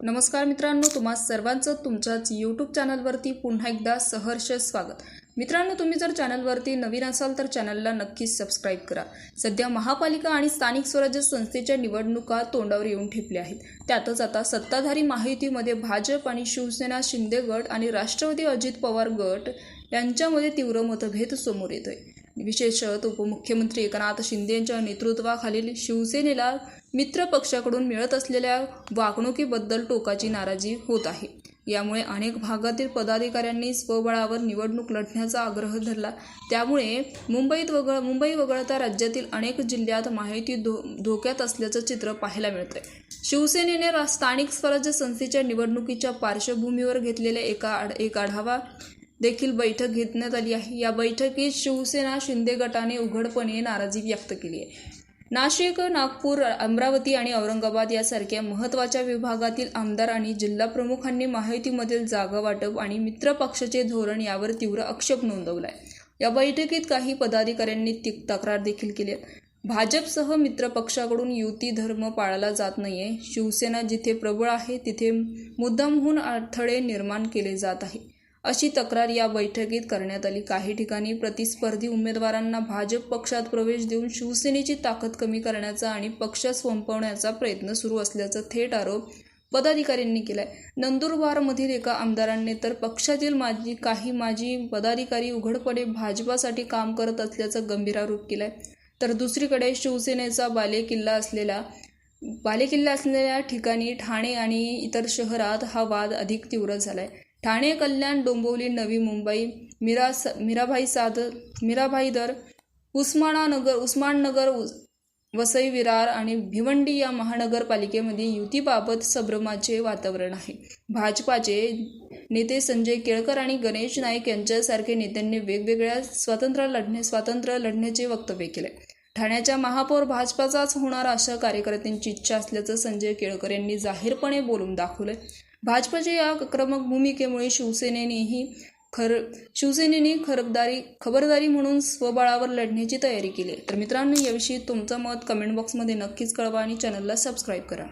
नमस्कार मित्रांनो तुम्हा सर्वांचं तुमच्याच यूट्यूब चॅनलवरती पुन्हा एकदा सहर्ष स्वागत. मित्रांनो तुम्ही जर चॅनलवरती नवीन असाल तर चॅनलला नक्कीच सबस्क्राईब करा. सध्या महापालिका आणि स्थानिक स्वराज्य संस्थेच्या निवडणुका तोंडावर येऊन ठेपल्या आहेत. त्यातच आता सत्ताधारी माहितीमध्ये भाजप आणि शिवसेना शिंदे गट आणि राष्ट्रवादी अजित पवार गट यांच्यामध्ये तीव्र मतभेद समोर येतोय. विशेषत उपमुख्यमंत्री एकनाथ शिंदे यांच्या नेतृत्वाखालील शिवसेनेला मित्र पक्षाकडून मिळत असलेल्या वागणुकीबद्दल टोकाची नाराजी होत आहे. यामुळे अनेक भागातील पदाधिकाऱ्यांनी स्वबळावर निवडणूक लढण्याचा आग्रह धरला. त्यामुळे मुंबईत वगळ मुंबई वगळता राज्यातील अनेक जिल्ह्यात माहिती धो धोक्यात असल्याचं चित्र पाहायला मिळतंय. शिवसेनेने रा- स्थानिक स्वराज्य संस्थेच्या निवडणुकीच्या पार्श्वभूमीवर घेतलेल्या एका आढ एक आढावा देखील बैठक घेतण्यात आली आहे. या बैठकीत शिवसेना शिंदे गटाने उघडपणे नाराजी व्यक्त केली आहे. नाशिक नागपूर अमरावती आणि औरंगाबाद यासारख्या महत्त्वाच्या विभागातील आमदार आणि जिल्हा प्रमुखांनी माहितीमधील जागा वाटप आणि मित्रपक्षाचे धोरण यावर तीव्र आक्षेप नोंदवलाय. या बैठकीत काही पदाधिकाऱ्यांनी ती तक्रार देखील केली आहे भाजपसह मित्रपक्षाकडून युती धर्म पाळला जात नाहीये. शिवसेना जिथे प्रबळ आहे तिथे मुद्दामहून अडथळे निर्माण केले जात आहे. अशी तक्रार या बैठकीत करण्यात आली. काही ठिकाणी प्रतिस्पर्धी उमेदवारांना भाजप पक्षात प्रवेश देऊन शिवसेनेची ताकद कमी करण्याचा आणि पक्ष संपवण्याचा प्रयत्न सुरू असल्याचा थेट आरोप पदाधिकाऱ्यांनी केलाय. नंदुरबारमधील एका आमदारांनी तर पक्षातील माजी काही माजी पदाधिकारी उघडपणे भाजपासाठी काम करत असल्याचा गंभीर आरोप केलाय. तर दुसरीकडे शिवसेनेचा बालेकिल्ला असलेला बालेकिल्ला असलेल्या ठिकाणी ठाणे आणि इतर शहरात हा वाद अधिक तीव्र झालाय. ठाणे कल्याण डोंबिवली नवी मुंबई मीरा मीराभाई साद मीराभाई दर उस्मानानगर उस्माननगर उस- वसई विरार आणि भिवंडी या महानगरपालिकेमध्ये युतीबाबत संभ्रमाचे वातावरण आहे. भाजपाचे नेते संजय केळकर आणि गणेश नाईक यांच्यासारखे नेत्यांनी वेगवेगळ्या स्वातंत्र्य लढणे स्वातंत्र्य लढण्याचे वक्तव्य केले. ठाण्याच्या महापौर भाजपाचाच होणार अशा कार्यकर्त्यांची इच्छा असल्याचं संजय केळकर यांनी जाहीरपणे बोलून दाखवलंय. भाजपच्या या आक्रमक भूमिकेमुळे शिवसेनेनेही खर शिवसेनेने खबरदारी खबरदारी म्हणून स्वबळावर लढण्याची तयारी केली तर मित्रांनो याविषयी तुमचं मत कमेंट बॉक्समध्ये नक्कीच कळवा आणि चॅनलला सबस्क्राईब करा.